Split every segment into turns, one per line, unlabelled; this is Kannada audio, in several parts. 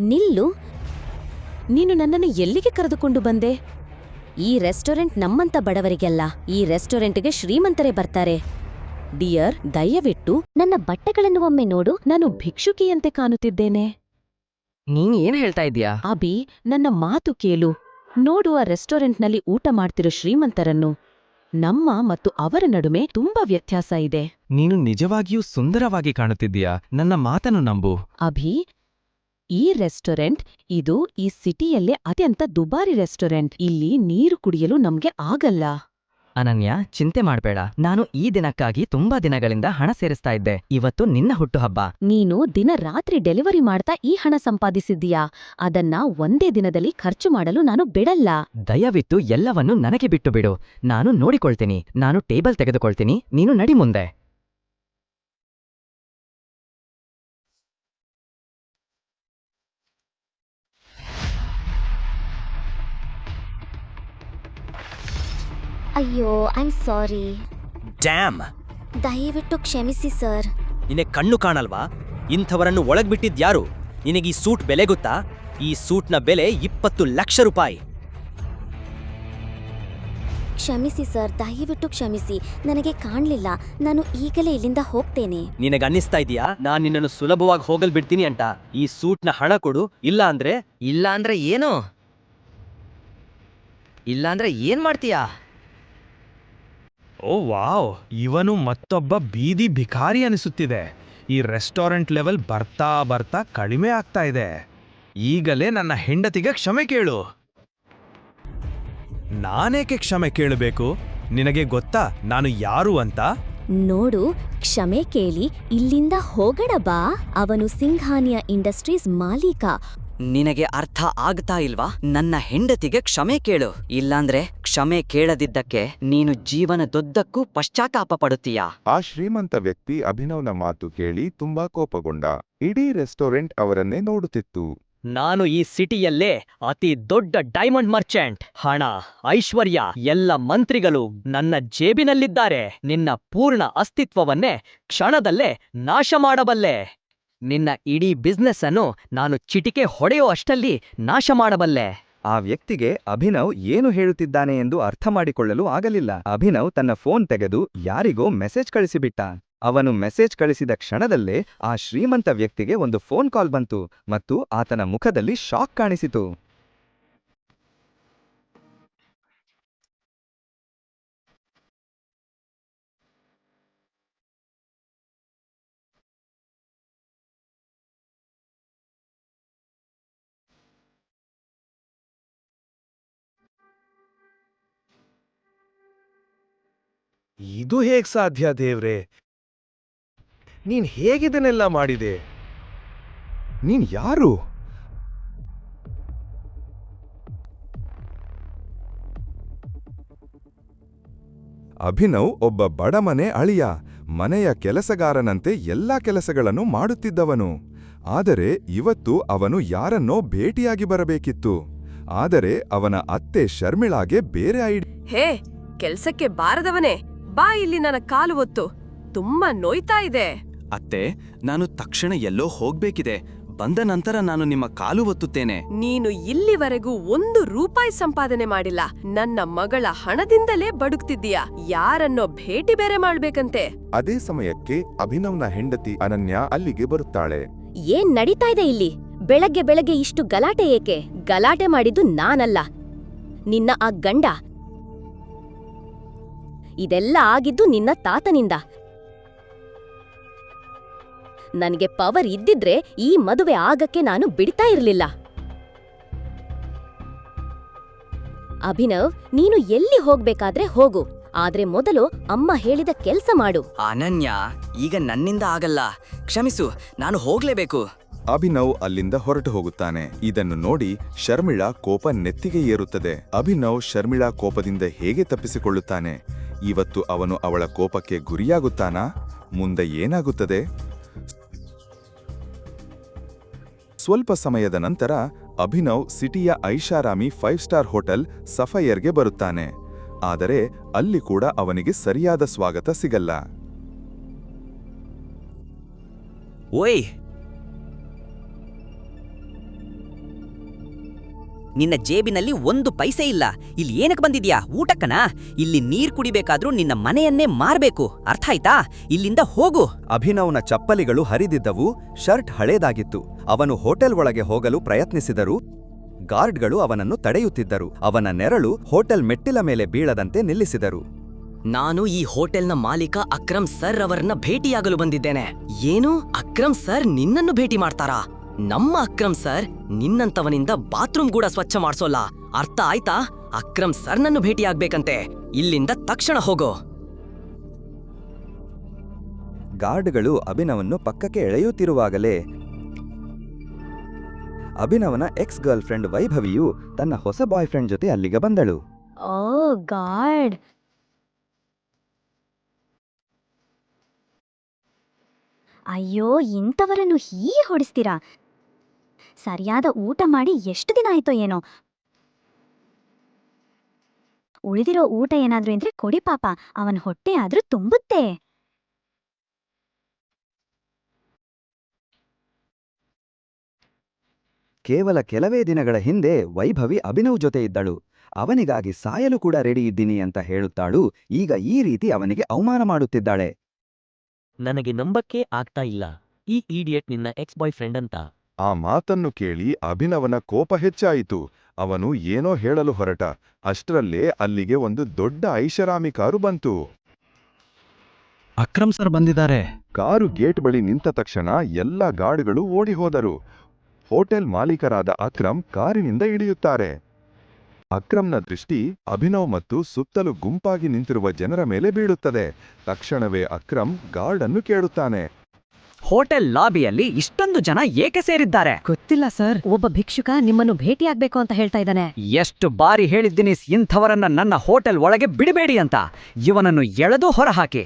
ನಿಲ್ಲು. ನೀನು ನನ್ನನ್ನು ಎಲ್ಲಿಗೆ ಕರೆದುಕೊಂಡು ಬಂದೆ? ಈ ರೆಸ್ಟೋರೆಂಟ್ ನಮ್ಮಂತ ಬಡವರಿಗೆಲ್ಲ. ಈ ರೆಸ್ಟೋರೆಂಟ್ಗೆ ಶ್ರೀಮಂತರೇ ಬರ್ತಾರೆ. ಡಿಯರ್ ದಯವಿಟ್ಟು ನನ್ನ ಬಟ್ಟೆಗಳನ್ನು ಒಮ್ಮೆ ನೋಡು. ನಾನು ಭಿಕ್ಷುಕಿಯಂತೆ ಕಾಣುತ್ತಿದ್ದೇನೆ.
ನೀನ್ ಏನ್ ಹೇಳ್ತಾ ಇದೀಯಾ
ಅಭಿ ನನ್ನ ಮಾತು ಕೇಳು. ನೋಡುವ ರೆಸ್ಟೋರೆಂಟ್ನಲ್ಲಿ ಊಟ ಮಾಡ್ತಿರೋ ಶ್ರೀಮಂತರನ್ನು. ನಮ್ಮ ಮತ್ತು ಅವರ ನಡುವೆ ತುಂಬಾ ವ್ಯತ್ಯಾಸ ಇದೆ.
ನೀನು ನಿಜವಾಗಿಯೂ ಸುಂದರವಾಗಿ ಕಾಣುತ್ತಿದ್ದೀಯಾ? ನನ್ನ ಮಾತನ್ನು ನಂಬು.
ಅಭಿ ಈ ರೆಸ್ಟೋರೆಂಟ್ ಇದು ಈ ಸಿಟಿಯಲ್ಲೇ ಅತ್ಯಂತ ದುಬಾರಿ ರೆಸ್ಟೋರೆಂಟ್. ಇಲ್ಲಿ ನೀರು ಕುಡಿಯಲು ನಮ್ಗೆ ಆಗಲ್ಲ.
ಅನನ್ಯ ಚಿಂತೆ ಮಾಡ್ಬೇಡ. ನಾನು ಈ ದಿನಕ್ಕಾಗಿ ತುಂಬಾ ದಿನಗಳಿಂದ ಹಣ ಸೇರಿಸ್ತಾ ಇದ್ದೆ. ಇವತ್ತು ನಿನ್ನ ಹುಟ್ಟುಹಬ್ಬ.
ನೀನು ದಿನ ರಾತ್ರಿ ಡೆಲಿವರಿ ಮಾಡ್ತಾ ಈ ಹಣ ಸಂಪಾದಿಸಿದ್ದೀಯಾ? ಅದನ್ನ ಒಂದೇ ದಿನದಲ್ಲಿ ಖರ್ಚು ಮಾಡಲು ನಾನು ಬಿಡಲ್ಲ.
ದಯವಿಟ್ಟು ಎಲ್ಲವನ್ನೂ ನನಗೆ ಬಿಟ್ಟು ಬಿಡು. ನಾನು ನೋಡಿಕೊಳ್ತೀನಿ. ನಾನು ಟೇಬಲ್ ತೆಗೆದುಕೊಳ್ತೀನಿ. ನೀನು ನಡಿ ಮುಂದೆ.
ಅಯ್ಯೋ ಐ ಆಮ್ ಸಾರಿ
ಡ್ಯಾಮ್
ದಯವಿಟ್ಟು ಕ್ಷಮಿಸಿ ಸರ್
ನಿನಗೆ ಕಣ್ಣು ಕಾಣಲ್ವಾ? ಇಂಥವರನ್ನು ಒಳಗ್ಬಿಟ್ಟಿದ್ಯಾರು ನಿನಗೆ ಈ ಸೂಟ್ ಬೆಲೆ ಗೊತ್ತಾ? ಈ ಸೂಟ್ನ ಬೆಲೆ ಇಪ್ಪತ್ತು ಲಕ್ಷ ರೂಪಾಯಿ.
ಕ್ಷಮಿಸಿ ಸರ್ ದಯವಿಟ್ಟು ಕ್ಷಮಿಸಿ. ನನಗೆ ಕಾಣಲಿಲ್ಲ. ನಾನು ಈಗಲೇ ಇಲ್ಲಿಂದ ಹೋಗ್ತೇನೆ.
ನಿನಗೆ ಅನ್ನಿಸ್ತಾ ಇದೆಯಾ? ನಾನು ನಿನ್ನನ್ನು ಸುಲಭವಾಗಿ ಹೋಗಲ್ ಬಿಡ್ತೀನಿ ಅಂತ. ಈ ಸೂಟ್ನ ಹಣ ಕೊಡು. ಇಲ್ಲ ಅಂದ್ರೆ?
ಇಲ್ಲ ಅಂದ್ರೆ ಏನು? ಇಲ್ಲ ಅಂದ್ರೆ ಏನ್ ಮಾಡ್ತೀಯಾ?
Oh wow. ಇವನು ಮತ್ತೊಬ್ಬ ಬೀದಿ ಭಿಕಾರಿ ಅನಿಸುತ್ತಿದೆ. ಈ ರೆಸ್ಟೋರೆಂಟ್ ಲೆವೆಲ್ ಬರ್ತಾ ಬರ್ತಾ ಕಡಿಮೆ ಆಗ್ತಾ ಇದೆ. ಈಗಲೇ ನನ್ನ ಹೆಂಡತಿಗೆ ಕ್ಷಮೆ ಕೇಳು. ನಾನೇಕೆ ಕ್ಷಮೆ ಕೇಳಬೇಕು? ನಿನಗೆ ಗೊತ್ತಾ ನಾನು ಯಾರು ಅಂತ?
ನೋಡು ಕ್ಷಮೆ ಕೇಳಿ ಇಲ್ಲಿಂದ ಹೋಗಡ ಬಾ. ಅವನು ಸಿಂಘಾನಿಯಾ ಇಂಡಸ್ಟ್ರೀಸ್ ಮಾಲೀಕ.
ನಿನಗೆ ಅರ್ಥ ಆಗ್ತಾ ಇಲ್ವಾ? ನನ್ನ ಹೆಂಡತಿಗೆ ಕ್ಷಮೆ ಕೇಳು. ಇಲ್ಲಾಂದ್ರೆ ಕ್ಷಮೆ ಕೇಳದಿದ್ದಕ್ಕೆ ನೀನು ಜೀವನದೊದ್ದಕ್ಕೂ ಪಶ್ಚಾತ್ತಾಪ ಪಡುತ್ತೀಯ
ಆ ಶ್ರೀಮಂತ ವ್ಯಕ್ತಿ ಅಭಿನವ್ನ ಮಾತು ಕೇಳಿ ತುಂಬಾ ಕೋಪಗೊಂಡ. ಇಡೀ ರೆಸ್ಟೋರೆಂಟ್ ಅವರನ್ನೇ ನೋಡುತ್ತಿತ್ತು.
ನಾನು ಈ ಸಿಟಿಯಲ್ಲೇ ಅತಿ ದೊಡ್ಡ ಡೈಮಂಡ್ ಮರ್ಚೆಂಟ್. ಹಣ ಐಶ್ವರ್ಯ ಎಲ್ಲ ಮಂತ್ರಿಗಳು ನನ್ನ ಜೇಬಿನಲ್ಲಿದ್ದಾರೆ. ನಿನ್ನ ಪೂರ್ಣ ಅಸ್ತಿತ್ವವನ್ನೇ ಕ್ಷಣದಲ್ಲೇ ನಾಶ ಮಾಡಬಲ್ಲೆ. ನಿನ್ನ ಇಡೀ ಬಿಸ್ನೆಸ್ ಅನ್ನು ನಾನು ಚಿಟಿಕೆ ಹೊಡೆಯೋ ಅಷ್ಟಲ್ಲಿ ನಾಶ ಮಾಡಬಲ್ಲೆ.
ಆ ವ್ಯಕ್ತಿಗೆ ಅಭಿನವ್ ಏನು ಹೇಳುತ್ತಿದ್ದಾನೆ ಎಂದು ಅರ್ಥ ಮಾಡಿಕೊಳ್ಳಲು ಆಗಲಿಲ್ಲ. ಅಭಿನವ್ ತನ್ನ ಫೋನ್ ತೆಗೆದು ಯಾರಿಗೋ ಮೆಸೇಜ್ ಕಳಿಸಿಬಿಟ್ಟ. ಅವನು ಮೆಸೇಜ್ ಕಳಿಸಿದ ಕ್ಷಣದಲ್ಲೇ ಆ ಶ್ರೀಮಂತ ವ್ಯಕ್ತಿಗೆ ಒಂದು ಫೋನ್ ಕಾಲ್ ಬಂತು ಮತ್ತು ಆತನ ಮುಖದಲ್ಲಿ ಶಾಕ್ ಕಾಣಿಸಿತು.
ಇದು ಹೇಗೆ ಸಾಧ್ಯ ದೇವ್ರೆ? ನೀನ್ ಹೇಗಿದನ್ನೆಲ್ಲ ಮಾಡಿದೆ?
ನೀನ್ ಯಾರು? ಅಭಿನವ್ ಒಬ್ಬ ಬಡಮನೆ ಅಳಿಯ ಮನೆಯ ಕೆಲಸಗಾರನಂತೆ ಎಲ್ಲಾ ಕೆಲಸಗಳನ್ನು ಮಾಡುತ್ತಿದ್ದವನು. ಆದರೆ ಇವತ್ತು ಅವನು ಯಾರನ್ನೋ ಭೇಟಿಯಾಗಿ ಬರಬೇಕಿತ್ತು. ಆದರೆ ಅವನ ಅತ್ತೆ ಶರ್ಮಿಳಾಗೆ ಬೇರೆ ಐಡಿ
ಹೇ ಕೆಲ್ಸಕ್ಕೆ ಬಾರದವನೇ? ಬಾ ಇಲ್ಲಿ ನನ್ನ ಕಾಲು ಒತ್ತು. ತುಂಬಾ ನೋಯ್ತಾ ಇದೆ.
ಅತ್ತೆ ನಾನು ತಕ್ಷಣ ಎಲ್ಲೋ ಹೋಗ್ಬೇಕಿದೆ. ಬಂದ ನಂತರ ನಾನು ನಿಮ್ಮ ಕಾಲು ಒತ್ತುತ್ತೇನೆ.
ನೀನು ಇಲ್ಲಿವರೆಗೂ ಒಂದು ರೂಪಾಯಿ ಸಂಪಾದನೆ ಮಾಡಿಲ್ಲ. ನನ್ನ ಮಗಳ ಹಣದಿಂದಲೇ ಬಡುಕ್ತಿದ್ದೀಯ ಯಾರನ್ನೋ ಭೇಟಿ ಬೇರೆ ಮಾಡ್ಬೇಕಂತೆ.
ಅದೇ ಸಮಯಕ್ಕೆ ಅಭಿನವ್ನ ಹೆಂಡತಿ ಅನನ್ಯ ಅಲ್ಲಿಗೆ ಬರುತ್ತಾಳೆ.
ಏನ್ ನಡೀತಾ ಇದೆ ಇಲ್ಲಿ? ಬೆಳಗ್ಗೆ ಬೆಳಗ್ಗೆ ಇಷ್ಟು ಗಲಾಟೆ ಏಕೆ? ಗಲಾಟೆ ಮಾಡಿದ್ದು ನಾನಲ್ಲ. ನಿನ್ನ ಆ ಗಂಡ ಇದೆಲ್ಲ ಆಗಿದ್ದು ನಿನ್ನ ತಾತನಿಂದ. ನನಗೆ ಪವರ್ ಇದ್ದಿದ್ರೆ ಈ ಮದುವೆ ಆಗಕ್ಕೆ ನಾನು ಬಿಡ್ತಾ ಇರಲಿಲ್ಲ. ಅಭಿನವ್ ನೀನು ಎಲ್ಲಿ ಹೋಗ್ಬೇಕಾದ್ರೆ ಹೋಗು. ಆದ್ರೆ ಮೊದಲು ಅಮ್ಮ ಹೇಳಿದ ಕೆಲ್ಸ ಮಾಡು.
ಅನನ್ಯ ಈಗ ನನ್ನಿಂದ ಆಗಲ್ಲ. ಕ್ಷಮಿಸು ನಾನು ಹೋಗ್ಲೇಬೇಕು.
ಅಭಿನವ್ ಅಲ್ಲಿಂದ ಹೊರಟು ಹೋಗುತ್ತಾನೆ. ಇದನ್ನು ನೋಡಿ ಶರ್ಮಿಳಾ ಕೋಪ ನೆತ್ತಿಗೆ ಏರುತ್ತದೆ. ಅಭಿನವ್ ಶರ್ಮಿಳಾ ಕೋಪದಿಂದ ಹೇಗೆ ತಪ್ಪಿಸಿಕೊಳ್ಳುತ್ತಾನೆ? ಇವತ್ತು ಅವನು ಅವಳ ಕೋಪಕ್ಕೆ ಗುರಿಯಾಗುತ್ತಾನಾ? ಮುಂದೆ ಏನಾಗುತ್ತದೆ? ಸ್ವಲ್ಪ ಸಮಯದ ನಂತರ ಅಭಿನವ್ ಸಿಟಿಯ ಐಷಾರಾಮಿ ಫೈವ್ ಸ್ಟಾರ್ ಹೋಟೆಲ್ ಸಫಯರ್ಗೆ ಬರುತ್ತಾನೆ. ಆದರೆ ಅಲ್ಲಿ ಕೂಡ ಅವನಿಗೆ ಸರಿಯಾದ ಸ್ವಾಗತ ಸಿಗಲ್ಲ.
ಓಯ್
ನಿನ್ನ ಜೇಬಿನಲ್ಲಿ ಒಂದು ಪೈಸೆ ಇಲ್ಲ. ಇಲ್ಲಿ ಏನಕ್ಕೆ ಬಂದಿದ್ಯಾ? ಊಟಕ್ಕನಾ? ಇಲ್ಲಿ ನೀರ್ ಕುಡಿಬೇಕಾದ್ರೂ ನಿನ್ನ ಮನೆಯನ್ನೇ ಮಾರ್ಬೇಕು. ಅರ್ಥ ಆಯ್ತಾ? ಇಲ್ಲಿಂದ ಹೋಗು.
ಅಭಿನವ್ನ ಚಪ್ಪಲಿಗಳು ಹರಿದಿದ್ದವು. ಶರ್ಟ್ ಹಳೇದಾಗಿತ್ತು. ಅವನು ಹೋಟೆಲ್ ಒಳಗೆ ಹೋಗಲು ಪ್ರಯತ್ನಿಸಿದರು. ಗಾರ್ಡ್ಗಳು ಅವನನ್ನು ತಡೆಯುತ್ತಿದ್ದರು. ಅವನ ನೆರಳು ಹೋಟೆಲ್ ಮೆಟ್ಟಿಲ ಮೇಲೆ ಬೀಳದಂತೆ ನಿಲ್ಲಿಸಿದರು.
ನಾನು ಈ ಹೋಟೆಲ್ನ ಮಾಲೀಕ ಅಕ್ರಮ್ ಸರ್ ಅವರನ್ನ ಭೇಟಿಯಾಗಲು ಬಂದಿದ್ದೇನೆ. ಏನು? ಅಕ್ರಮ್ ಸರ್ ನಿನ್ನನ್ನು ಭೇಟಿ ಮಾಡ್ತಾರಾ? ನಮ್ಮ ಅಕ್ರಮ್ ಸರ್ ನಿನ್ನಂತವನಿಂದ ಬಾತ್ರೂಮ್ ಕೂಡ ಸ್ವಚ್ಛ ಮಾಡ್ಸೋಲ್ಲ. ಅರ್ಥ ಆಯ್ತಾ? ಅಕ್ರಮ್ ಸರ್ನನ್ನು ಭೇಟಿಯಾಗ್ಬೇಕಂತೆ ಇಲ್ಲಿಂದ ತಕ್ಷಣ ಹೋಗೋ.
ಗಾರ್ಡ್ಗಳು ಅಭಿನವನ್ನು ಪಕ್ಕಕ್ಕೆ ಎಳೆಯುತ್ತಿರುವಾಗಲೇ ಅಭಿನವನ ಎಕ್ಸ್ ಗರ್ಲ್ ಫ್ರೆಂಡ್ ವೈಭವಿಯು ತನ್ನ ಹೊಸ ಬಾಯ್ ಫ್ರೆಂಡ್ ಜೊತೆ ಅಲ್ಲಿಗೆ ಬಂದಳು.
ಓ ಗಾಡ್ ಅಯ್ಯೋ ಇಂಥವರನ್ನು ಹೀಗೆ ಹೊಡಿಸ್ತೀರಾ? ಸರಿಯಾದ ಊಟ ಮಾಡಿ ಎಷ್ಟು ದಿನ ಆಯ್ತೋ ಏನೋ. ಉಳಿದಿರೋ ಊಟ ಏನಾದ್ರೂ ಇದ್ರೆ ಕೊಡಿ ಪಾಪ ಅವನ ಹೊಟ್ಟೆ ಆದ್ರೂ ತುಂಬುತ್ತೆ.
ಕೇವಲ ಕೆಲವೇ ದಿನಗಳ ಹಿಂದೆ ವೈಭವಿ ಅಭಿನವ್ ಜೊತೆ ಇದ್ದಳು. ಅವನಿಗಾಗಿ ಸಾಯಲು ಕೂಡ ರೆಡಿ ಇದ್ದೀನಿ ಅಂತ ಹೇಳುತ್ತಾಳು. ಈಗ ಈ ರೀತಿ ಅವನಿಗೆ ಅವಮಾನ ಮಾಡುತ್ತಿದ್ದಾಳೆ.
ನನಗೆ ನಂಬಕ್ಕೆ ಆಗ್ತಾ ಇಲ್ಲ. ಈ ಈಡಿಯಟ್ ನಿನ್ನ ಎಕ್ಸ್ ಬಾಯ್ ಫ್ರೆಂಡ್ ಅಂತ.
ಆ ಮಾತನ್ನು ಕೇಳಿ ಅಭಿನವನ ಕೋಪ ಹೆಚ್ಚಾಯಿತು. ಅವನು ಏನೋ ಹೇಳಲು ಹೊರಟ. ಅಷ್ಟರಲ್ಲೇ ಅಲ್ಲಿಗೆ ಒಂದು ದೊಡ್ಡ ಐಷಾರಾಮಿ ಕಾರು ಬಂತು.
ಅಕ್ರಮ್ ಸರ್ ಬಂದಿದ್ದಾರೆ.
ಕಾರು ಗೇಟ್ ಬಳಿ ನಿಂತ ತಕ್ಷಣ ಎಲ್ಲ ಗಾರ್ಡ್ಗಳು ಓಡಿ ಹೋದರು ಹೋಟೆಲ್ ಮಾಲೀಕರಾದ ಅಕ್ರಮ್ ಕಾರಿನಿಂದ ಇಳಿಯುತ್ತಾರೆ. ಅಕ್ರಮ್ನ ದೃಷ್ಟಿ ಅಭಿನವ್ ಮತ್ತು ಸುತ್ತಲೂ ಗುಂಪಾಗಿ ನಿಂತಿರುವ ಜನರ ಮೇಲೆ ಬೀಳುತ್ತದೆ. ತಕ್ಷಣವೇ ಅಕ್ರಮ್ ಗಾರ್ಡನ್ನು ಕೇಳುತ್ತಾನೆ.
ಹೋಟೆಲ್ ಲಾಬಿಯಲ್ಲಿ ಇಷ್ಟೊಂದು ಜನ ಏಕೆ ಸೇರಿದ್ದಾರೆ?
ಗೊತ್ತಿಲ್ಲ ಸರ್. ಒಬ್ಬ ಭಿಕ್ಷುಕ ನಿಮ್ಮನ್ನು ಭೇಟಿಯಾಗ್ಬೇಕು ಅಂತ ಹೇಳ್ತಾ ಇದ್ದಾನೆ.
ಎಷ್ಟು ಬಾರಿ ಹೇಳಿದ್ದೀನಿ ಇಂಥವರನ್ನ ನನ್ನ ಹೋಟೆಲ್ ಒಳಗೆ ಬಿಡಬೇಡಿ ಅಂತ. ಇವನನ್ನು ಎಳೆದು ಹೊರಹಾಕಿ.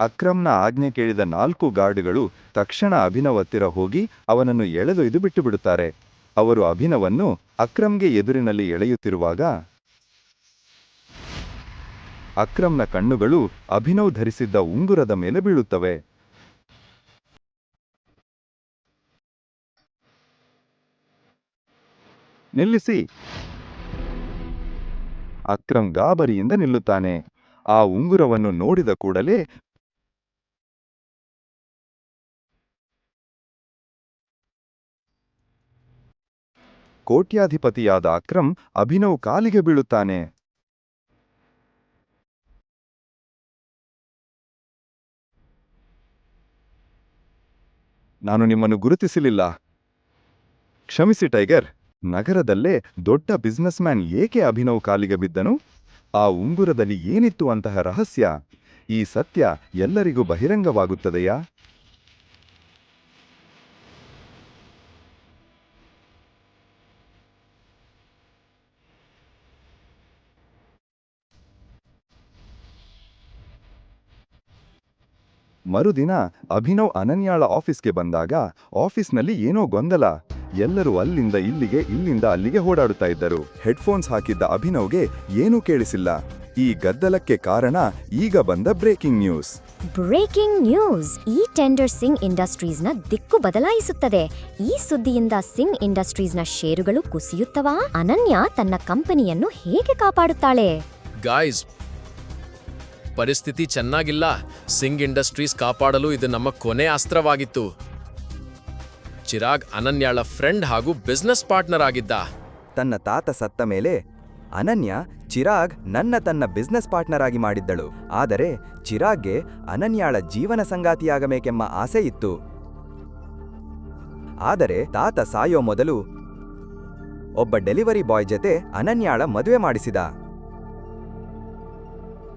ಅಕ್ರಮ್ನ ಆಜ್ಞೆ ಕೇಳಿದ ನಾಲ್ಕು ಗಾರ್ಡ್ಗಳು ತಕ್ಷಣ ಅಭಿನವ್ ಹತ್ತಿರ ಹೋಗಿ ಅವನನ್ನು ಎಳೆದೊಯ್ದು ಬಿಟ್ಟುಬಿಡುತ್ತಾರೆ ಅವರು ಅಭಿನವನ್ನು ಅಕ್ರಮ್ಗೆ ಎದುರಿನಲ್ಲಿ ಎಳೆಯುತ್ತಿರುವಾಗ ಅಕ್ರಮ್ನ ಕಣ್ಣುಗಳು ಅಭಿನವ್ ಧರಿಸಿದ್ದ ಉಂಗುರದ ಮೇಲೆ ಬೀಳುತ್ತವೆ. ನಿಲ್ಲಿಸಿ. ಅಕ್ರಮ್ ಗಾಬರಿಯಿಂದ ನಿಲ್ಲುತ್ತಾನೆ. ಆ ಉಂಗುರವನ್ನು ನೋಡಿದ ಕೂಡಲೇ ಕೋಟ್ಯಾಧಿಪತಿಯಾದ ಅಕ್ರಮ್ ಅಭಿನವ್ ಕಾಲಿಗೆ ಬೀಳುತ್ತಾನೆ. ನಾನು ನಿಮ್ಮನ್ನು ಗುರುತಿಸಲಿಲ್ಲ. ಕ್ಷಮಿಸಿ, ಟೈಗರ್. ನಗರದಲ್ಲೇ ದೊಡ್ಡ ಬಿಸ್ನೆಸ್ ಮ್ಯಾನ್ ಏಕೆ ಅಭಿನವ್ ಕಾಲಿಗೆ ಬಿದ್ದನು? ಆ ಉಂಗುರದಲ್ಲಿ ಏನಿತ್ತು ಅಂತಹ ರಹಸ್ಯ? ಈ ಸತ್ಯ ಎಲ್ಲರಿಗೂ ಬಹಿರಂಗವಾಗುತ್ತದೆಯಾ? ಮರುದಿನ ಅಭಿನವ್ ಅನನ್ಯಾಳ ಆಫೀಸ್ಗೆ ಬಂದಾಗ ಆಫೀಸ್ನಲ್ಲಿ ಏನೋ ಗೊಂದಲ. ಎಲ್ಲರೂ ಅಲ್ಲಿಂದ ಇಲ್ಲಿಗೆ ಇಲ್ಲಿಂದ ಅಲ್ಲಿಗೆ ಓಡಾಡುತ್ತಾ ಇದ್ದರು. ಹೆಡ್ಫೋನ್ಸ್ ಹಾಕಿದ್ದ ಅಭಿನವ್ಗೆ ಏನೂ ಕೇಳಿಸಿಲ್ಲ. ಈ ಗದ್ದಲಕ್ಕೆ ಕಾರಣ ಈಗ ಬಂದ ಬ್ರೇಕಿಂಗ್ ನ್ಯೂಸ್.
Breaking news. ಈ ಟೆಂಡರ್ ಸಿಂಗ್ ಇಂಡಸ್ಟ್ರೀಸ್ನ ದಿಕ್ಕು ಬದಲಾಯಿಸುತ್ತದೆ. ಈ ಸುದ್ದಿಯಿಂದ ಸಿಂಗ್ ಇಂಡಸ್ಟ್ರೀಸ್ನ ಷೇರುಗಳು ಕುಸಿಯುತ್ತವಾ? ಅನನ್ಯ ತನ್ನ ಕಂಪನಿಯನ್ನು ಹೇಗೆ ಕಾಪಾಡುತ್ತಾಳೆ?
ಗಾಯ್ಸ್ ಪರಿಸ್ಥಿತಿ ಚೆನ್ನಾಗಿಲ್ಲ. ಸಿಂಗ್ ಇಂಡಸ್ಟ್ರೀಸ್ ಕಾಪಾಡಲು ಇದು ನಮ್ಮ ಕೊನೆ ಅಸ್ತ್ರವಾಗಿತ್ತು. ಚಿರಾಗ್ ಅನನ್ಯಾಳ ಫ್ರೆಂಡ್ ಹಾಗೂ ಬಿಸ್ನೆಸ್ ಪಾರ್ಟ್ನರ್ ಆಗಿದ್ದ.
ತನ್ನ ತಾತ ಸತ್ತ ಮೇಲೆ ಅನನ್ಯ ಚಿರಾಗ್ ನನ್ನ ತನ್ನ ಬಿಸ್ನೆಸ್ ಪಾರ್ಟ್ನರ್ ಆಗಿ ಮಾಡಿದ್ದಳು. ಆದರೆ ಚಿರಾಗ್ಗೆ ಅನನ್ಯಾಳ ಜೀವನ ಸಂಗಾತಿಯಾಗಬೇಕೆಂಬ ಆಸೆ ಇತ್ತು. ಆದರೆ ತಾತ ಸಾಯೋ ಮೊದಲು ಒಬ್ಬ ಡೆಲಿವರಿ ಬಾಯ್ ಜೊತೆ ಅನನ್ಯಾಳ ಮದುವೆ ಮಾಡಿಸಿದ.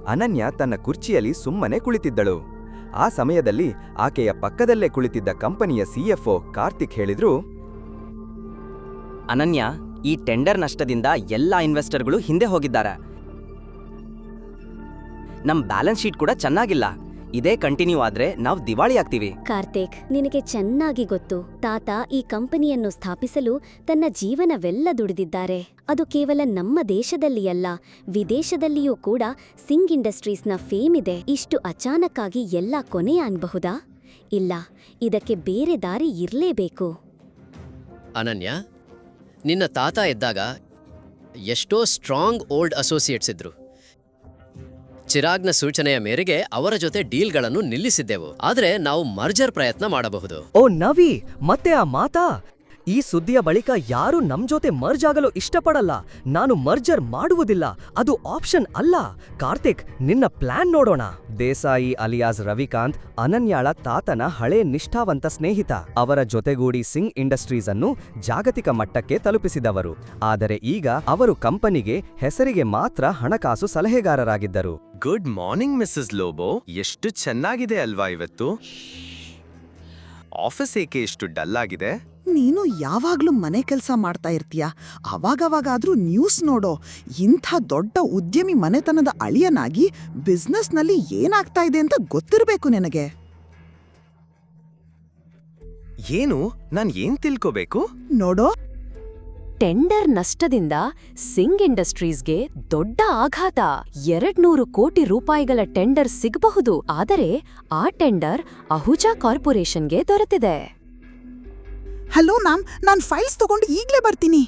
ಅನನ್ಯ ತನ್ನ ಕುರ್ಚಿಯಲ್ಲಿ ಸುಮ್ಮನೆ ಕುಳಿತಿದ್ದಳು. ಆ ಸಮಯದಲ್ಲಿ ಆಕೆಯ ಪಕ್ಕದಲ್ಲೇ ಕುಳಿತಿದ್ದ ಕಂಪನಿಯ ಸಿಎಫ್ಒ ಕಾರ್ತಿಕ್ ಹೇಳಿದ್ರು,
ಅನನ್ಯ, ಈ ಟೆಂಡರ್ ನಷ್ಟದಿಂದ ಎಲ್ಲ ಇನ್ವೆಸ್ಟರ್ಗಳು ಹಿಂದೆ ಹೋಗಿದ್ದಾರೆ. ನಮ್ಮ ಬ್ಯಾಲೆನ್ಸ್ ಶೀಟ್ ಕೂಡ ಚೆನ್ನಾಗಿಲ್ಲ. ಇದೇ ಕಂಟಿನ್ಯೂ ಆದ್ರೆ ನಾವು ದಿವಾಳಿ ಆಗ್ತೀವಿ.
ಕಾರ್ತಿಕ್ ನಿನಗೆ ಚೆನ್ನಾಗಿ ಗೊತ್ತು. ತಾತ ಈ ಕಂಪನಿಯನ್ನು ಸ್ಥಾಪಿಸಲು ತನ್ನ ಜೀವನವೆಲ್ಲ ದುಡಿದಿದ್ದಾರೆ. ಅದು ಕೇವಲ ನಮ್ಮ ದೇಶದಲ್ಲಿಯಲ್ಲ ವಿದೇಶದಲ್ಲಿಯೂ ಕೂಡ ಸಿಂಗ್ ಇಂಡಸ್ಟ್ರೀಸ್ನ ಫೇಮ್ ಇದೆ. ಇಷ್ಟು ಅಚಾನಕ್ಕಾಗಿ ಎಲ್ಲ ಕೊನೆ ಅನ್ಬಹುದಾ? ಇಲ್ಲ ಇದಕ್ಕೆ ಬೇರೆ ದಾರಿ ಇರಲೇಬೇಕು.
ಅನನ್ಯ ನಿನ್ನ ತಾತ ಇದ್ದಾಗ ಎಷ್ಟೋ ಸ್ಟ್ರಾಂಗ್ ಓಲ್ಡ್ ಅಸೋಸಿಯೇಟ್ಸ್ ಇದ್ರು. ಚಿರಾಗ್ನ ಸೂಚನೆಯ ಮೇರೆಗೆ ಅವರ ಜೊತೆ ಡೀಲ್ಗಳನ್ನು ನಿಲ್ಲಿಸಿದ್ದೆವು. ಆದರೆ ನಾವು ಮರ್ಜರ್ ಪ್ರಯತ್ನ ಮಾಡಬಹುದು.
ಓ ನವಿ, ಮತ್ತೆ ಆ ಮಾತಾ? ಈ ಸುದ್ದಿಯ ಬಳಿಕ ಯಾರು ನಮ್ ಜೊತೆ ಮರ್ಜ್ ಆಗಲು ಇಷ್ಟಪಡಲ್ಲ. ನಾನು ಮರ್ಜರ್ ಮಾಡುವುದಿಲ್ಲ. ಅದು ಆಪ್ಷನ್ ಅಲ್ಲ. ಕಾರ್ತಿಕ್ ನಿನ್ನ ಪ್ಲಾನ್ ನೋಡೋಣ. ದೇಸಾಯಿ ಅಲಿಯಾಸ್ ರವಿಕಾಂತ್ ಅನನ್ಯಾಳ ತಾತನ ಹಳೆ ನಿಷ್ಠಾವಂತ ಸ್ನೇಹಿತ. ಅವರ ಜೊತೆಗೂಡಿ ಸಿಂಗ್ ಇಂಡಸ್ಟ್ರೀಸ್ ಅನ್ನು ಜಾಗತಿಕ ಮಟ್ಟಕ್ಕೆ ತಲುಪಿಸಿದವರು. ಆದರೆ ಈಗ ಅವರು ಕಂಪನಿಗೆ ಹೆಸರಿಗೆ ಮಾತ್ರ ಹಣಕಾಸು ಸಲಹೆಗಾರರಾಗಿದ್ದರು.
ಗುಡ್ ಮಾರ್ನಿಂಗ್ ಮಿಸ್ಸಸ್ ಲೋಬೋ ಎಷ್ಟು ಚೆನ್ನಾಗಿದೆ ಅಲ್ವಾ ಇವತ್ತು? ಆಫೀಸ್ ಏಕೆ ಇಷ್ಟು ಡಲ್ ಆಗಿದೆ?
ನೀನು ಯಾವಾಗ್ಲೂ ಮನೆ ಕೆಲಸ ಮಾಡ್ತಾ ಇರ್ತೀಯ? ಅವಾಗವಾಗಾದ್ರೂ ನ್ಯೂಸ್ ನೋಡೋ. ಇಂಥ ದೊಡ್ಡ ಉದ್ಯಮಿ ಮನೆತನದ ಅಳಿಯನಾಗಿ ಬಿಸ್ನೆಸ್ನಲ್ಲಿ ಏನಾಗ್ತಾ ಇದೆ ಅಂತ ಗೊತ್ತಿರಬೇಕು ನಿನಗೆ.
ಏನು? ನಾನು ಏನ್ ತಿಳ್ಕೋಬೇಕು?
ನೋಡೋ.
ಟೆಂಡರ್ ನಷ್ಟದಿಂದ ಸಿಂಗ್ ಇಂಡಸ್ಟ್ರೀಸ್ಗೆ ದೊಡ್ಡ ಆಘಾತ. ಎರಡ್ನೂರು ಕೋಟಿ ರೂಪಾಯಿಗಳ ಟೆಂಡರ್ ಸಿಗಬಹುದು ಆದರೆ ಆ ಟೆಂಡರ್ ಅಹುಜಾ ಕಾರ್ಪೊರೇಷನ್ಗೆ ದೊರೆತಿದೆ.
ಹಲೋ ಮ್ಯಾಮ್ ನಾನು ಫೈಲ್ಸ್ ತಗೊಂಡು ಈಗಲೇ ಬರ್ತೀನಿ.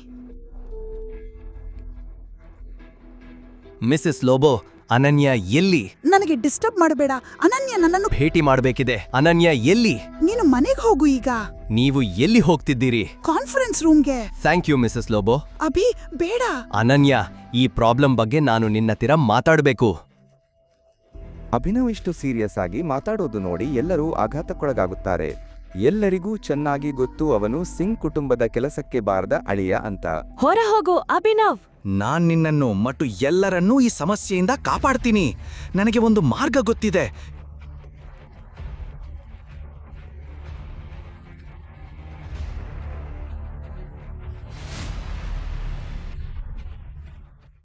ಮಿಸಸ್ ಲೋಬೋ ಅನನ್ಯ ಎಲ್ಲಿ?
ನನಗೆ ಡಿಸ್ಟರ್ಬ್ ಮಾಡಬೇಡ. ಅನನ್ಯ ನನ್ನನ್ನು
ಭೇಟಿ ಮಾಡಬೇಕಿದೆ. ಅನನ್ಯ ಎಲ್ಲಿ?
ನೀನು ಮನೆಗೆ ಹೋಗು ಈಗ.
ನೀವು ಎಲ್ಲಿ ಹೋಗ್ತಿದ್ದೀರಿ?
ಕಾನ್ಫರೆನ್ಸ್ ರೂಮ್ಗೆ
thank you Mrs Lobo
Abhi ಬೇಡ.
ಅನನ್ಯ ಈ ಪ್ರಾಬ್ಲಮ್ ಬಗ್ಗೆ ನಾನು ನಿನ್ನ ತಿರ ಮಾತಾಡಬೇಕು.
ಅಭಿನವ್ ಇಷ್ಟು ಸೀರಿಯಸ್ ಆಗಿ ಮಾತಾಡೋದು ನೋಡಿ ಎಲ್ಲರೂ ಆಘಾತಕ್ಕೊಳಗಾಗುತ್ತಾರೆ. ಎಲ್ಲರಿಗೂ ಚೆನ್ನಾಗಿ ಗೊತ್ತು ಅವನು ಸಿಂಗ್ ಕುಟುಂಬದ ಕೆಲಸಕ್ಕೆ ಬಾರದ ಅಳಿಯ ಅಂತ.
ಹೊರ ಹೋಗು ಅಭಿನವ್!
ನಾನ್ ನಿನ್ನನ್ನು ಮತ್ತು ಎಲ್ಲರನ್ನೂ ಈ ಸಮಸ್ಯೆಯಿಂದ ಕಾಪಾಡ್ತೀನಿ. ನನಗೆ ಒಂದು ಮಾರ್ಗ ಗೊತ್ತಿದೆ.